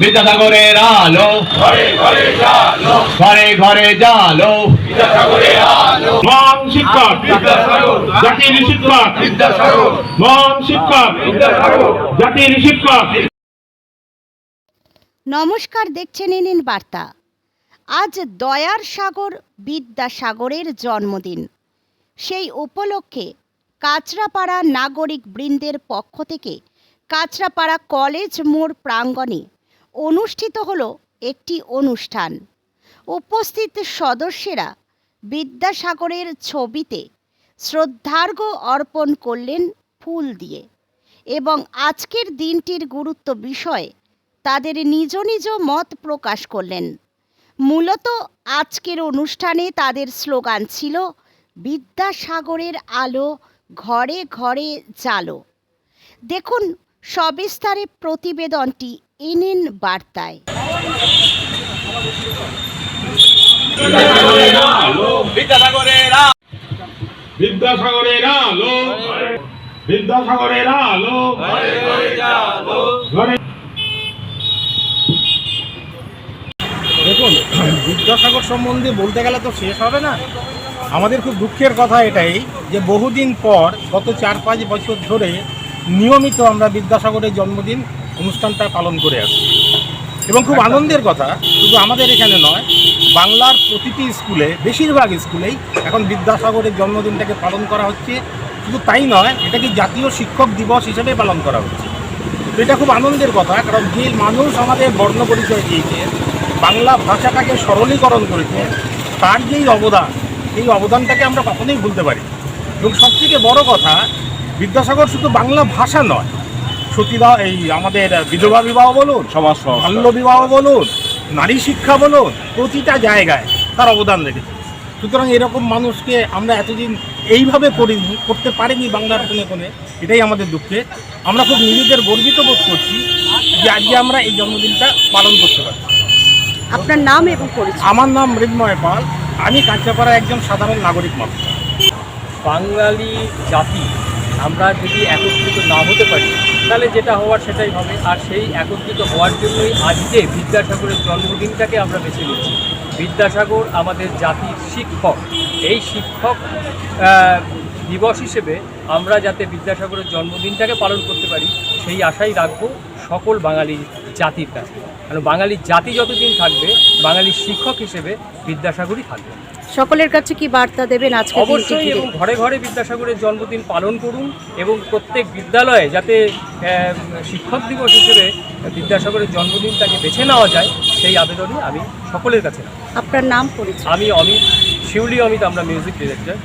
বিদ্যাসাগরের আলো। ঘরে ঘরে জালো। ঘরে ঘরে জালো। বিদ্যাসাগরের আলো। মহান শিক্ষক। জাতির শিক্ষক মহান শিক্ষক। জাতির শিক্ষক নমস্কার দেখছেন নিন বার্তা। আজ দয়ার সাগর বিদ্যাসাগরের জন্মদিন। সেই উপলক্ষে কাঁচরাপাড়া নাগরিক বৃন্দের পক্ষ থেকে কাঁচরাপাড়া কলেজ মোড় প্রাঙ্গণে অনুষ্ঠিত হলো একটি অনুষ্ঠান। উপস্থিত সদস্যেরা বিদ্যাসাগরের ছবিতে শ্রদ্ধার্ঘ্য অর্পণ করলেন ফুল দিয়ে এবং আজকের দিনটির গুরুত্ব বিষয়ে তাদের নিজ নিজ মত প্রকাশ করলেন। মূলত আজকের অনুষ্ঠানে তাদের স্লোগান ছিল, বিদ্যাসাগরের আলো ঘরে ঘরে জালো দেখুন, সবিস্তারে প্রতিবেদনটি এনএন বার্তায়। দেখুন, বিদ্যাসাগর সম্বন্ধে বলতে গেলে তো শেষ হবে না। আমাদের খুব দুঃখের কথা এটাই যে বহুদিন পর গত চার পাঁচ বছর ধরে নিয়মিত আমরা বিদ্যাসাগরের জন্মদিন অনুষ্ঠানটা পালন করে আসছি। এবং খুব আনন্দের কথা, শুধু আমাদের এখানে নয়, বাংলার প্রতিটি স্কুলে, বেশিরভাগ স্কুলেই এখন বিদ্যাসাগরের জন্মদিনটাকে পালন করা হচ্ছে। শুধু তাই নয়, এটাকে জাতীয় শিক্ষক দিবস হিসেবে পালন করা হচ্ছে। তো এটা খুব আনন্দের কথা, কারণ যে মানুষ আমাদের বর্ণ পরিচয় দিয়েছে, বাংলা ভাষাটাকে সরলীকরণ করেছে, তার যেই অবদান এই অবদানটাকে আমরা কখনোই ভুলতে পারি এবং সবথেকে বড় কথা, বিদ্যাসাগর শুধু বাংলা ভাষা নয় সতীদাহ এই আমাদের বিধবা বিবাহ বলুন সমাজ বাল্য বিবাহ বলুন নারী শিক্ষা বলুন প্রতিটা জায়গায় তার অবদান রেখেছে। সুতরাং এরকম মানুষকে আমরা এতদিন এইভাবে করিনি করতে পারিনি বাংলার কোণে কোণে এটাই আমাদের দুঃখে। আমরা খুব নিজেদের গর্বিত বোধ করছি যে আজকে আমরা এই জন্মদিনটা পালন করতে পারছি। আপনার নাম এবং পরিচয়? আমার নাম মৃন্ময় পাল। আমি কাঁচাপাড়া একজন সাধারণ নাগরিক মানুষ। বাঙালি জাতি আমরা যদি একত্রিত না হতে পারি, তাহলে যেটা হওয়ার সেটাই হবে। আর সেই একত্রিত হওয়ার জন্যই আজকে বিদ্যাসাগরের জন্মদিনটাকে আমরা বেছে নিচ্ছি বিদ্যাসাগর আমাদের জাতির শিক্ষক। এই শিক্ষক দিবস হিসেবে আমরা যাতে বিদ্যাসাগরের জন্মদিনটাকে পালন করতে পারি, সেই আশাই রাখব সকল বাঙালি জাতির কাছে। কারণ বাঙালি জাতি যতদিন থাকবে বাঙালি শিক্ষক হিসেবে বিদ্যাসাগরই থাকবে। সকলের কাছে কি বার্তা দেবেন আজকে অবশ্যই এবং ঘরে ঘরে বিদ্যাসাগরের জন্মদিন পালন করুন এবং প্রত্যেক বিদ্যালয়ে যাতে শিক্ষক দিবস হিসেবে বিদ্যাসাগরের জন্মদিনটাকে বেছে নেওয়া যায় সেই আবেদনই আমি সকলের কাছে আপনার নাম পরিচয়? আমি অমিত শিউলি অমিত আমরা মিউজিক ডিরেক্টর।